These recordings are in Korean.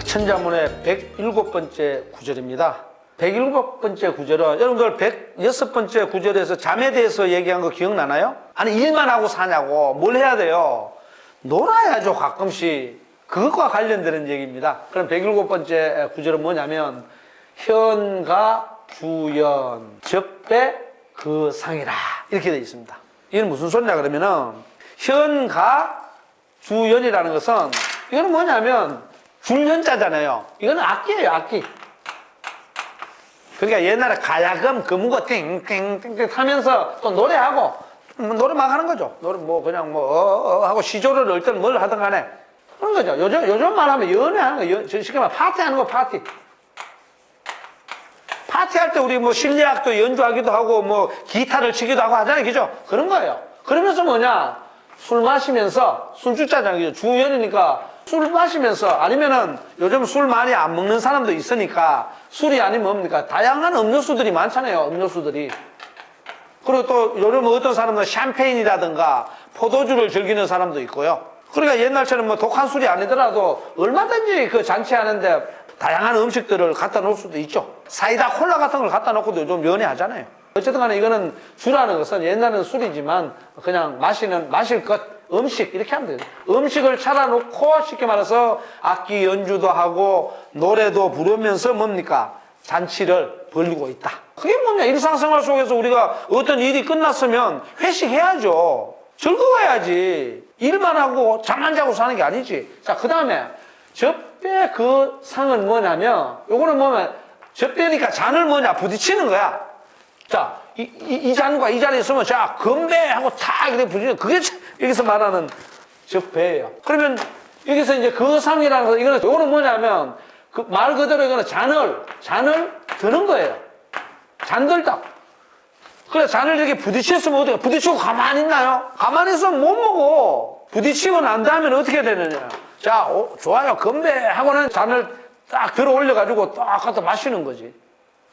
천자문의 107번째 구절입니다. 107번째 구절은 여러분들 106번째 구절에서 잠에 대해서 얘기한 거 기억나나요? 아니 일만 하고 사냐고 뭘 해야 돼요? 놀아야죠 가끔씩 그것과 관련되는 얘기입니다. 그럼 107번째 구절은 뭐냐면 현가 주연 접배 그 상이라 이렇게 되어 있습니다. 이건 무슨 소리냐 그러면은 현가 주연이라는 것은 이거는 뭐냐면 줄연자잖아요. 이거는 악기예요, 악기. 그러니까 옛날에 가야금, 금고 띵띵띵띵 하면서 또 노래하고 뭐 노래 막 하는 거죠. 노래 뭐 그냥 뭐 어, 어 하고 시조를 넣을 때는 뭘 하든 간에 그런 거죠. 요즘 요즘 말하면 연애하는 거, 연, 쉽게 말하면 파티 하는 거 파티. 파티할 때 우리 뭐 실내악도 연주하기도 하고 뭐 기타를 치기도 하고 하잖아요. 그죠? 그런 거예요. 그러면서 뭐냐? 술 마시면서 술 주자잖아요. 그죠? 주연이니까 술 마시면서 아니면은 요즘 술 많이 안 먹는 사람도 있으니까 술이 아니면 뭡니까? 다양한 음료수들이 많잖아요. 음료수들이. 그리고 또 요즘 어떤 사람은 샴페인이라든가 포도주를 즐기는 사람도 있고요. 그러니까 옛날처럼 뭐 독한 술이 아니더라도 얼마든지 그 잔치하는데 다양한 음식들을 갖다 놓을 수도 있죠. 사이다 콜라 같은 걸 갖다 놓고도 좀 연애하잖아요. 어쨌든 간에 이거는 주라는 것은 옛날에는 술이지만 그냥 마시는, 마실 것, 음식 이렇게 하면 돼요. 음식을 차려놓고 쉽게 말해서 악기 연주도 하고 노래도 부르면서 뭡니까? 잔치를 벌리고 있다. 그게 뭐냐? 일상생활 속에서 우리가 어떤 일이 끝났으면 회식해야죠. 즐거워야지. 일만 하고 잠만 자고 사는 게 아니지. 자, 그 다음에 접배 그 상은 뭐냐면 요거는 뭐냐면 접배니까 잔을 뭐냐? 부딪히는 거야. 자, 이, 이, 이 잔과 이 잔이 있으면 자, 건배 하고 탁 이렇게 부딪히는 그게 여기서 말하는 접배예요. 그러면 여기서 이제 그 상이라는 거 이거는 요거는 뭐냐면 그 말 그대로 이거는 잔을 잔을 드는 거예요. 잔들다. 그래 잔을 이렇게 부딪혔으면 어떻게 부딪히고 가만히 있나요? 가만히 있으면 못 먹어. 부딪히고 난 다음에는 어떻게 되느냐? 자, 오, 좋아요. 건배 하고는 잔을 딱 들어 올려가지고 딱 갖다 마시는 거지.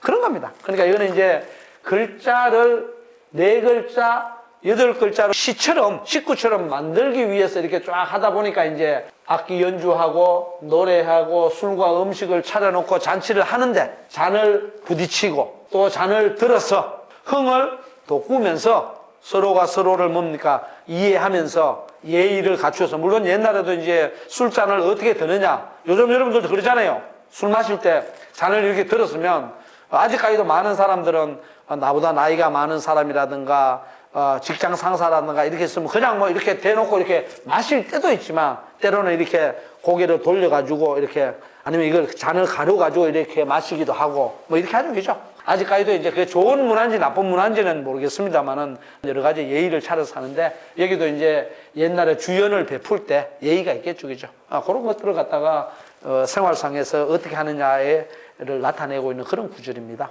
그런 겁니다. 그러니까 이거는 이제 글자를 네 글자, 여덟 글자로 시처럼, 식구처럼 만들기 위해서 이렇게 쫙 하다 보니까 이제 악기 연주하고 노래하고 술과 음식을 차려놓고 잔치를 하는데 잔을 부딪히고 또 잔을 들어서 흥을 돋구면서 서로가 서로를 뭡니까? 이해하면서 예의를 갖추어서 물론 옛날에도 이제 술잔을 어떻게 드느냐. 요즘 여러분들도 그러잖아요. 술 마실 때 잔을 이렇게 들었으면 아직까지도 많은 사람들은 나보다 나이가 많은 사람이라든가 어, 직장 상사라든가 이렇게 있으면 그냥 뭐 이렇게 대놓고 이렇게 마실 때도 있지만 때로는 이렇게 고개를 돌려가지고 이렇게 아니면 이걸 잔을 가려가지고 이렇게 마시기도 하고 뭐 이렇게 하죠 그죠? 아직까지도 이제 그게 좋은 문화인지 나쁜 문화인지는 모르겠습니다만은 여러 가지 예의를 차려서 하는데 여기도 이제 옛날에 주연을 베풀 때 예의가 있겠죠 그죠? 아, 그런 것들을 갖다가 어, 생활상에서 어떻게 하느냐를 나타내고 있는 그런 구절입니다.